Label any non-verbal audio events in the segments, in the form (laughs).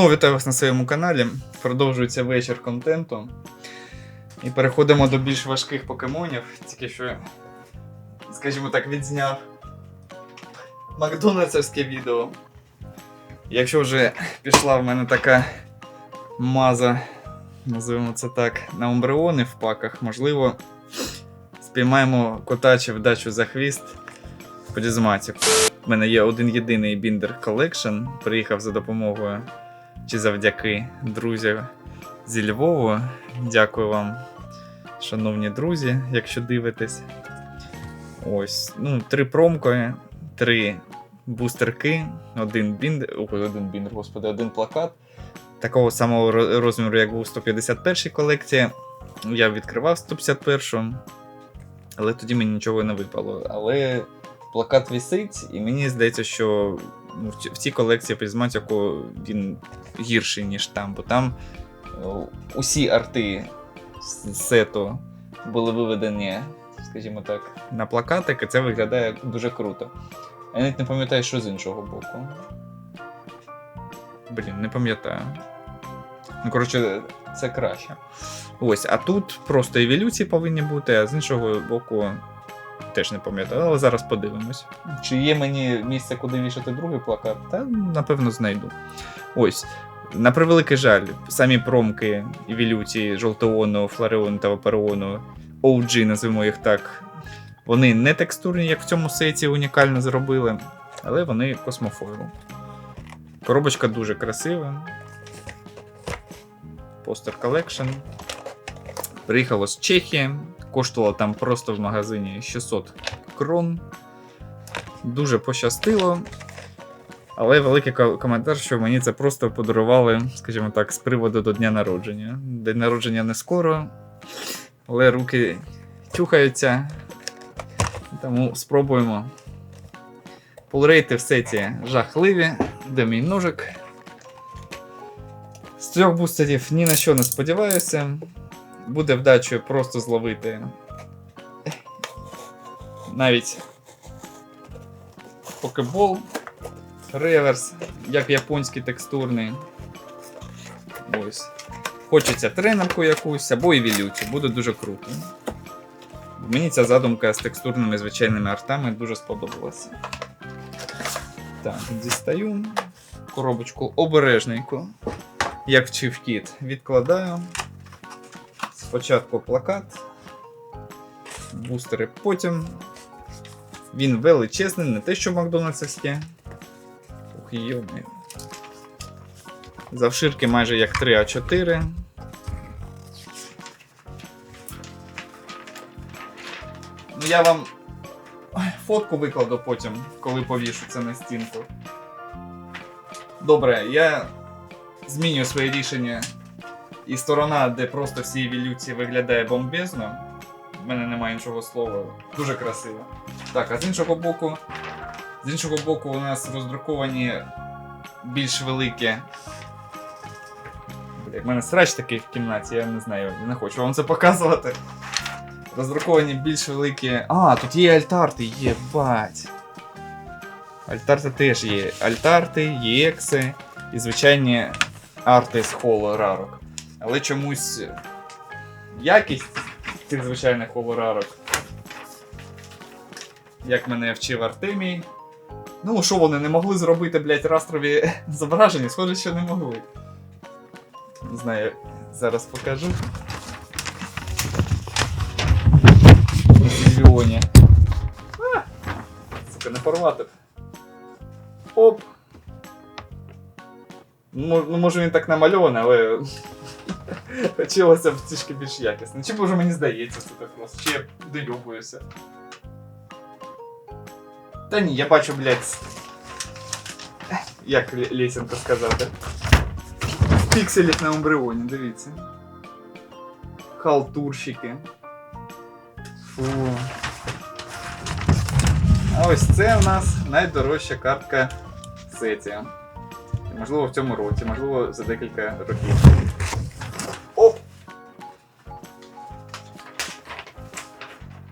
Знову вітаю вас на своєму каналі. Продовжується вечір контенту. І переходимо до більш важких покемонів. Тільки що, скажімо так, відзняв Макдональдсовське відео. Якщо вже пішла в мене така маза, називаємо це так, на умбреони в паках, можливо, спіймаємо кота чи вдачу за хвіст в призматіку. У мене є один єдиний Binder Collection. Приїхав за допомогою чи завдяки друзям зі Львову. Дякую вам, шановні друзі, якщо дивитесь. Ось, ну, три промки, три бустерки, один біндер, один біндер, господи, один плакат. Такого самого розміру, як був у 151 колекції. Я відкривав 151, але тоді мені нічого не випало. Але плакат висить, і мені здається, що в в цій колекції призматику він гірший, ніж там, бо там е, усі арти сету були виведені, скажімо так, на плакатик, і це виглядає дуже круто. Я навіть не пам'ятаю, що з іншого боку. Блін, не пам'ятаю. Ну, коротше, це краще. Ось, а тут просто еволюції повинні бути, а з іншого боку. Теж не пам'ятаю, але зараз подивимось. Чи є мені місце, куди вішати другий плакат? Та напевно знайду. Ось. На превеликий жаль, самі промки еволюції Жолтеону, Флареону та Ваперону, OG, називаємо їх так. Вони не текстурні, як в цьому сеті унікально зробили, але вони космофойлу. Коробочка дуже красива. Постер Collection. Приїхало з Чехії. Коштувало там просто в магазині 600 крон. Дуже пощастило. Але великий ко- коментар, що мені це просто подарували, скажімо так, з приводу до дня народження. День народження не скоро, але руки тюхаються. Тому спробуємо. Полрейти в сеті жахливі. Де мій ножик? З трьох бустерів ні на що не сподіваюся. Буде вдачею просто зловити. Навіть покебол, реверс, як японський текстурний. Ось. Хочеться тренерку якусь або евілюцію, буде дуже круто. Мені ця задумка з текстурними звичайними артами дуже сподобалася. Так, дістаю коробочку обережненько. Як вчив кіт, відкладаю. Спочатку плакат, бустери потім. Він величезний, не те, що Макдональдсовське. Ух, йомі. Завширки майже як 3 А4. Ну, я вам фотку викладу потім, коли повішу це на стінку. Добре, я змінюю своє рішення. І сторона, де просто всі еволюції виглядає бомбезно. В мене немає іншого слова. Дуже красиво. Так, а з іншого боку. З іншого боку, у нас роздруковані більш великі. Бля, в мене срач такий в кімнаті, я не знаю, не хочу вам це показувати. Роздруковані більш великі. А, тут є альтарти, єбать. Альтарти теж є. Альтарти, єкси і звичайні арти з холо рарок. Але чомусь якість цих звичайних холорарок. Як мене вчив Артемій. Ну, що вони не могли зробити, блядь, растрові (laughs) зображення? Схоже, що не могли. Не знаю, зараз покажу. Зільйоні. А! Сука, не порвати. Оп! Ну, ну, може він так намальований, але хотілося б трішки більш якісно. Чи може мені здається це так просто, чи я доюбуюся. Та ні, я бачу, блядь. Як Лєсенко сказати. Пікселів на Умбреоні, дивіться. Халтурщики. Фу. А ось це у нас найдорожча картка сеті. Можливо, в цьому році, можливо, за декілька років.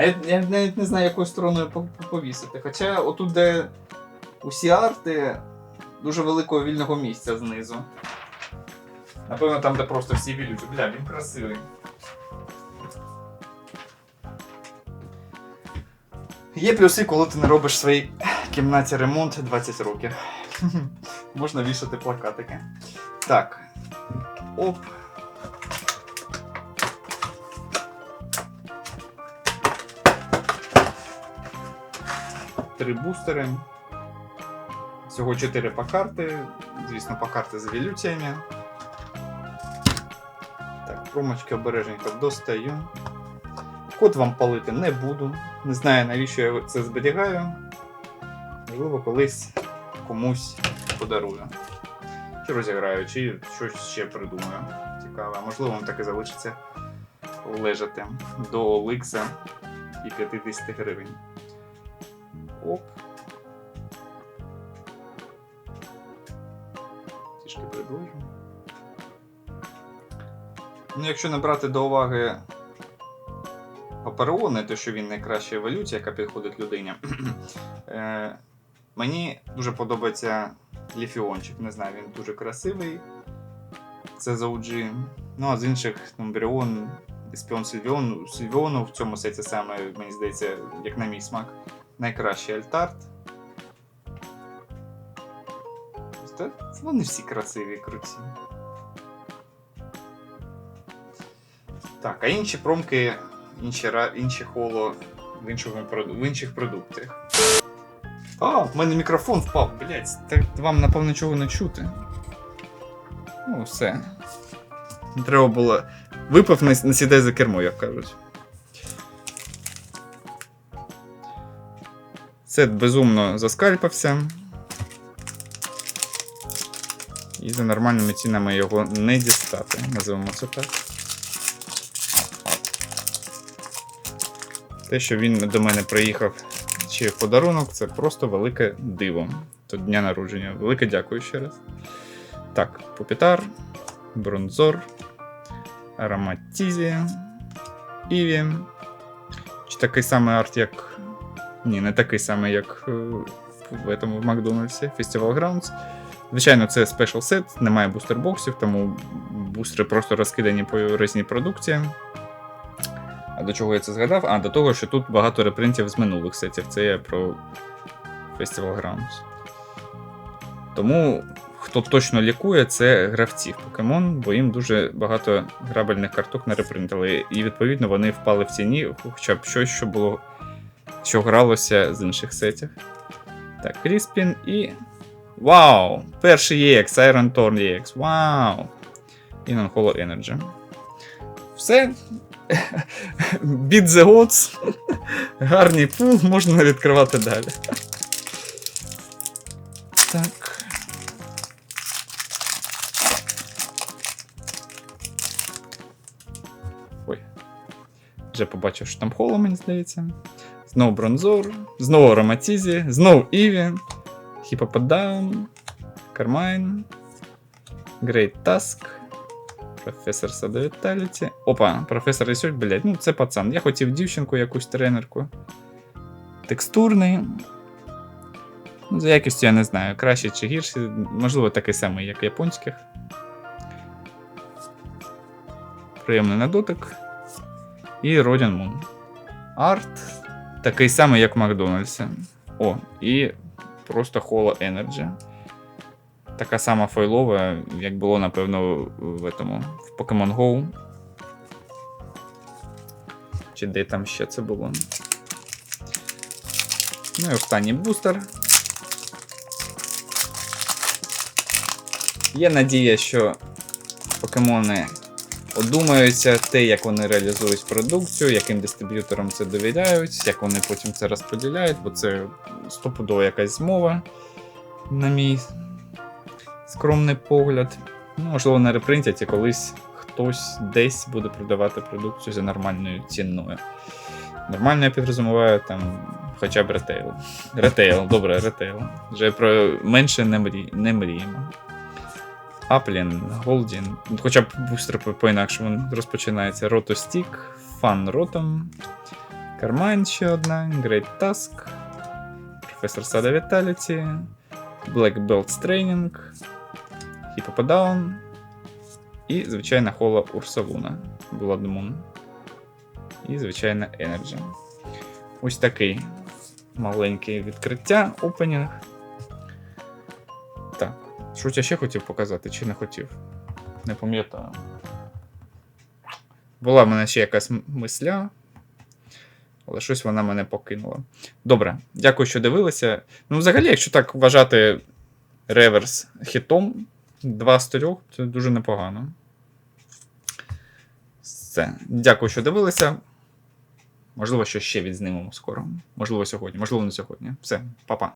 Я, я навіть не знаю, якою стороною по- по- повісити. Хоча отут, де усі арти, дуже великого вільного місця знизу. Напевно, там, де просто всі вілюють. Бля, він красивий. Є плюси, коли ти не робиш своїй кімнаті ремонт 20 років. (laughs) Можна вішати плакатики. Так. Оп. Три бустери. Всього 4 пакарти. Звісно, пакарти з еволюціями. Так, промочки обережненько достаю. Код вам палити не буду. Не знаю, навіщо я це зберігаю. Можливо, колись комусь подарую. Чи розіграю, чи щось ще придумаю. Цікаве. Можливо, вам так і залишиться лежати до Оликса і 50 гривень. Якщо не брати до уваги Аперони, те, що він найкраща еволюція, яка підходить людині. (clears throat) е, мені дуже подобається Ліфіончик. Не знаю, він дуже красивий. Це за OG. Ну, а з інших Номбріон, Еспіон Сильвіон. Сильвіону в цьому сеті саме, мені здається, як на мій смак, найкращий альтарт. Та Вони всі красиві, круті. Так, а інші промки, інші, інші холо в, іншому, в інших продуктах. А, в мене мікрофон впав, блять. Так вам напевно нічого не чути. Ну, все. Треба було. Випав не, не сідай за кермо, як кажуть. Сет безумно заскальпався. І за нормальними цінами його не дістати, називаємо це так. Те, що він до мене приїхав чи в подарунок, це просто велике диво. До дня народження. Велике дякую ще раз. Так, Пупітар, Бронзор, Ароматізі, Іві. Чи такий самий арт, як. Ні, не такий самий, як е, в этому в Макдональдсі, Festival Grounds. Звичайно, це спешл сет, немає бустербоксів, тому бустери просто розкидані по різній продукції. А до чого я це згадав? А, до того, що тут багато репринтів з минулих сетів. Це я про Festival Grounds. Тому, хто точно лікує, це гравців покемон, бо їм дуже багато грабельних карток не репринтили. І відповідно вони впали в ціні, хоча б щось, що було. що гралося з інших сетів. Так, Кріспін і. Вау! Перший EX, Iron Thorn EX. Вау! І Non-Holo Energy. Все. Beat the Gods. Гарний пул, можна відкривати далі. Так. Ой. Вже побачив, що там холо, мені здається. Знову бронзор, знову Роматізі, знову Іві, Хіпоподаун, Кармайн, Great Task, Професор Сада Віталіті. Опа, професор Ресюль, блядь, ну це пацан. Я хотів дівчинку, якусь тренерку. Текстурний. Ну, за якістю я не знаю, краще чи гірше, можливо, такий самий, як японських. Приємний на дотик. І Родін Мун. Арт такий самий, як в Макдональдсі. О, і просто Holo Energy. Така сама файлова, як було, напевно, в, этому, в Pokemon Go. Чи де там ще це було. Ну і останній бустер. Є надія, що покемони одумаються те, як вони реалізують продукцію, яким дистриб'юторам це довіряють, як вони потім це розподіляють, бо це стопудова якась змова, на мій скромний погляд. Ну, можливо, не репринтять і колись хтось десь буде продавати продукцію за нормальною ціною. Нормально я підрозуміваю там хоча б ретейл. Ретейл, добре, ретейл. Вже про менше не, мрі... не мріємо. Аплін, Голдін. Хоча б бустер по- по-інакшому розпочинається. Ротостік, Фан Ротом. Кармайн ще одна, Great Task, Професор Сада Віталіті, Black Belt Training, Hippopodown І звичайна хола. Blood Moon. І звичайна Energy. Ось такий маленький відкриття, опенінг. Так. Що я ще хотів показати, чи не хотів? Не пам'ятаю. Була в мене ще якась мисля, але щось вона мене покинула. Добре, дякую, що дивилися. Ну, взагалі, якщо так вважати реверс хітом, 2 з трьох це дуже непогано. Все. Дякую, що дивилися. Можливо, що ще відзнімемо скоро. Можливо, сьогодні, можливо, не сьогодні. Все, па-па.